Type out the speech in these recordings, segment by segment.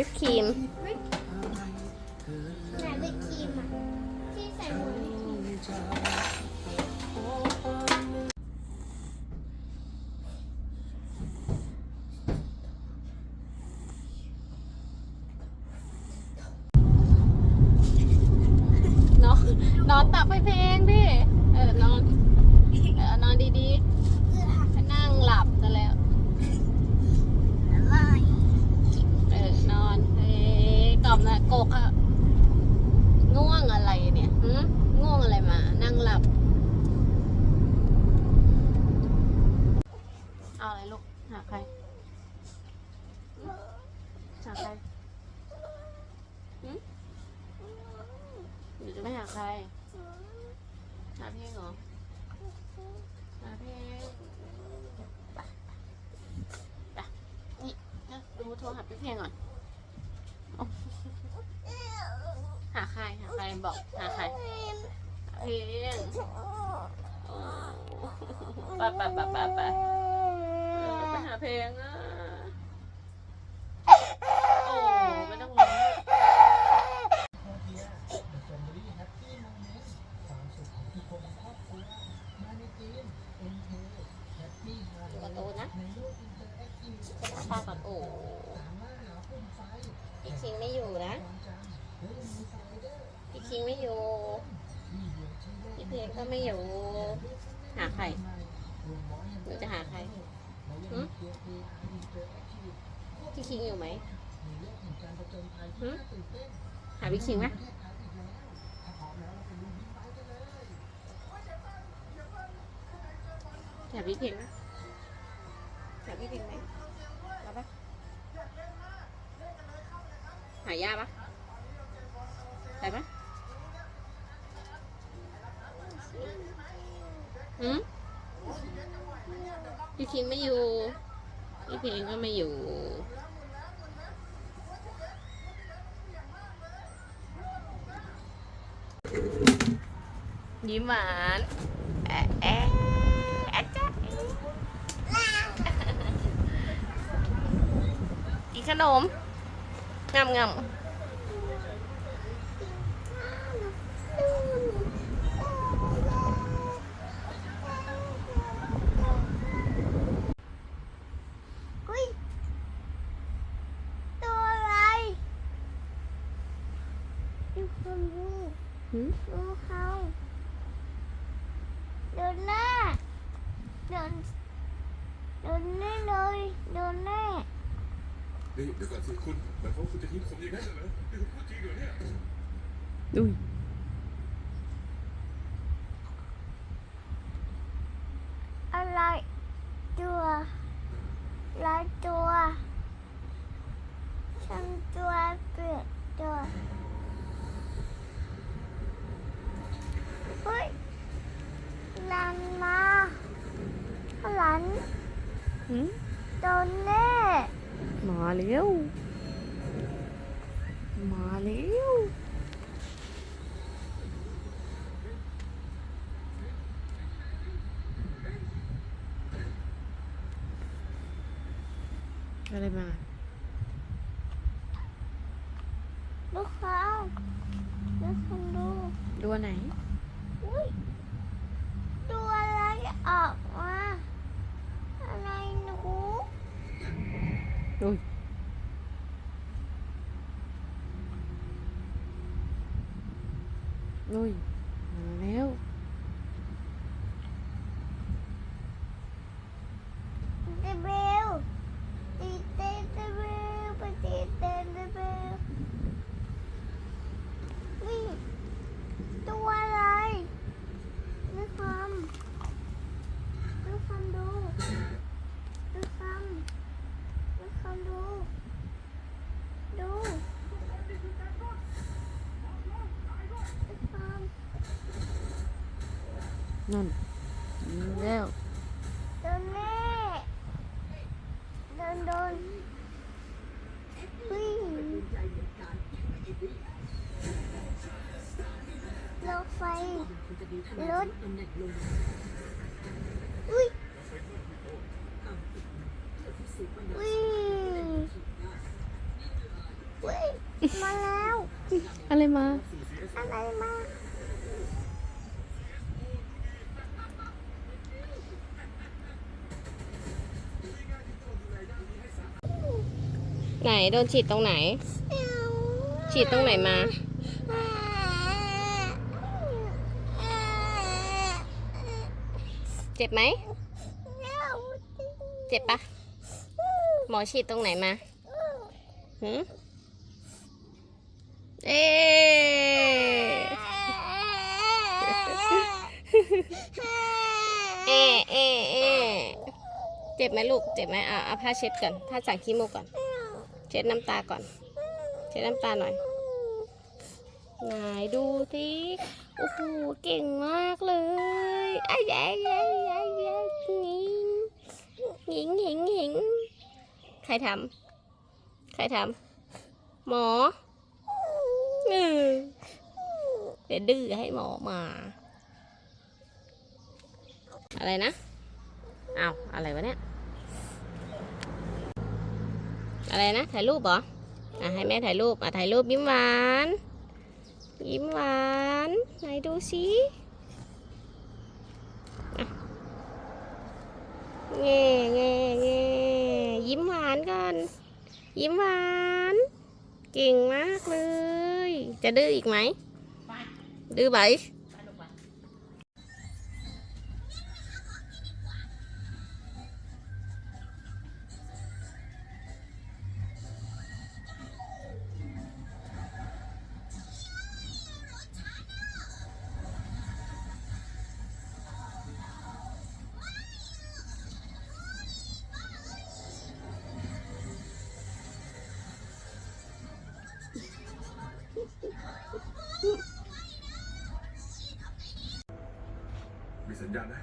วิปครีม กล่อมนะกกอะง่วงอะไรเนี่ยหืง่วงอะไรมา นั่งหลับ เอาอะไรลูก หาใคร หาใครหืมหรือจะไม่หาใคร หาเพลงเหรอ หาเพลงไปไปนี่นะดูโทรหาพี่เพลงก่อนโอ้ หาใครหาใครบอกหาใครเพลงโอ้ไปไปไปไปไปเออไปหาเพลงอะโอ้ไม่ต้องร้องดูการ์ตูนนะจะตาก่อนโอ้พี่คิงไม่อยู่นะ พี่คิงไม่อยู่พี่เพลงก็ไม่อยู่ หาใครหนูจะหาใครหึพี่คิงอยู่ไหมหึหาพี่คิงไหมหาพี่เพลงไหมหาพี่เพลงไหมเอาปะหายาปะไปปะ คิงไม่อยู่ พี่เพลงก็ไม่อยู่ ยิ้มหวานแอะแอะแอะจ๊ะกินขนมงำงำ อุ้ยตัวอะไรดูคนดู หืมดูเขาเดินหน้าเดินเดินแน่เลยเดินแน่นี่เดี๋ยวก่อนสิคุณหมายความว่าคุณจะทิ้งผมอย่างนั้นเหรอนี่คุณพูดจริงเหรอเนี่ย ดุย อะไรตัวลายตัวฉันตัวเปลี่ยนตัวเฮ้ยหลันมาหลัน หืม โดนแน่ มาเร็ว มาเร็ว อะไรมา ลูกเขาลูกคนดูดูอันไหน อุ้ยตัวอะไรออกมาอะไรหนู ดุยดุยมาแล้ว เดเบลตีเต้นเดเบลไปตีเต้นเดเบลนี่ตัวอะไรลูกคำลูกคำดูลูกคำลูกคำดู ดูลูกคำ นั่นแล้วโดนแน่โดนโดนวิ่งรถไฟรถอุ้ยวิ่งเว้ยมาแล้ว อะไรมา ไหนโดนฉีดตรงไหน ฉีดตรงไหนมา เจ็บไหม เจ็บปะหมอฉีดตรงไหนมาหืมเอ๊เอ๊เอ๊ะเอ๊ะเจ็บไหมลูก เจ็บไหมอะเอาผ้าเช็ดก่อนผ้าสั่งขี้มูกก่อน เช็ดน้ำตาก่อน เช็ดน้ำตาหน่อยไหนดูสิโอ้โหเก่งมากเลยอ้ยอ้ายอ้ายอ้ายอ้ายหิงหิงหิงหิงใครทำใครทำหมอเออเดี๋ยวดื้อให้หมอมา อะไรนะอ้าวอะไรวะเนี่ย อะไรนะ ถ่ายรูปเหรออะให้แม่ถ่ายรูปอะถ่ายรูปยิ้มหวาน ยิ้มหวานไหนดูสิอะแง่แง่แง่ยิ้มหวานก่อน ยิ้มหวาน เก่งมากเลย จะดื้ออีกไหมดื้อไหม มีสัญญาณไหม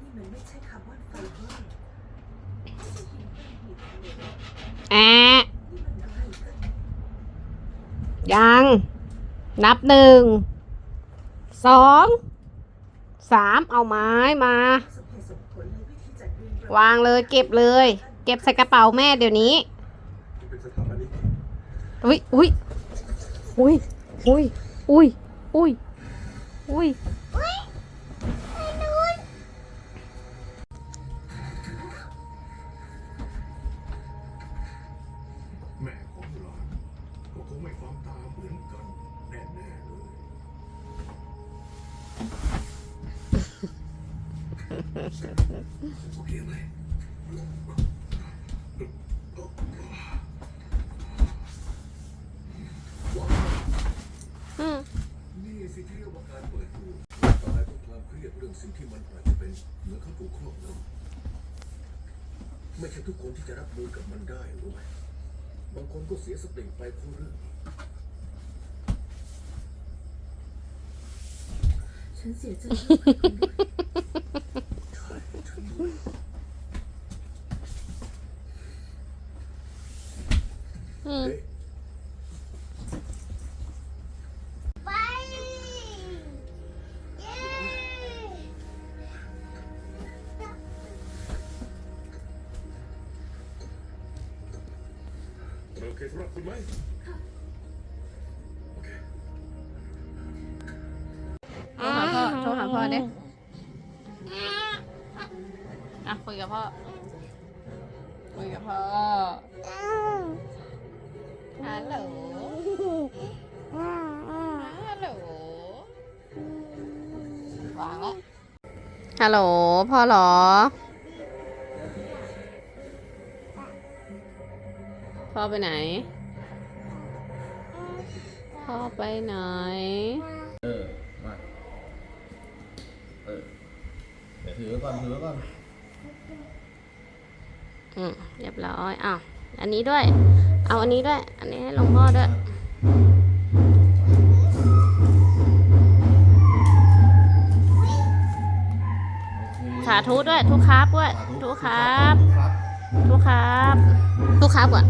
นี่มันไม่ใช่คาร์บอนไฟเบอร์แอะนี่มันอะไรกันยัง นับหนึ่ง สอง สาม เอาไม้มา ส วางเลยเก็บเลย เก็บใส่กระเป๋าแม่เดี๋ยวนี้นี่เป็นสถาบันนี้อุ้ยอุ้ยอุ้ยอุ้ยอุ้ยอุ้ยอุ้ย โอเคไหมอืมนี่สิที่เรียกว่าการเปิดตัวตายเพราะความเครียดเรื่องสิ่งที่มันอาจจะเป็นเหมือนเขาถูกครอบงำไม่ใช่ทุกคนที่จะรับมือกับมันได้รู้ไหมบางคนก็เสียสติไปเพราะเรื่องนี้ฉันเสียใจ ไปเย้โอเคสำหรับคุณไหมโอเค โทรหาพ่อ โทรหาพ่อเด้อะคุยกับพ่อ คุยกับพ่อ ฮัลโหลฮัลโหลวางแล้วฮัลโหลพ่อเหรอ พ่อไปไหน พ่อไปไหน เออ มา เออ เดี๋ยวถือไว้ก่อน ถือไว้ก่อน อืมเรียบร้อย อ้าว อันนี้ด้วย เอาอันนี้ด้วย อันนี้ให้หลวงพ่อด้วยสาธุด้วย ทุกครับด้วย ทุกครับครับทุกครับ ทุกครับก่อน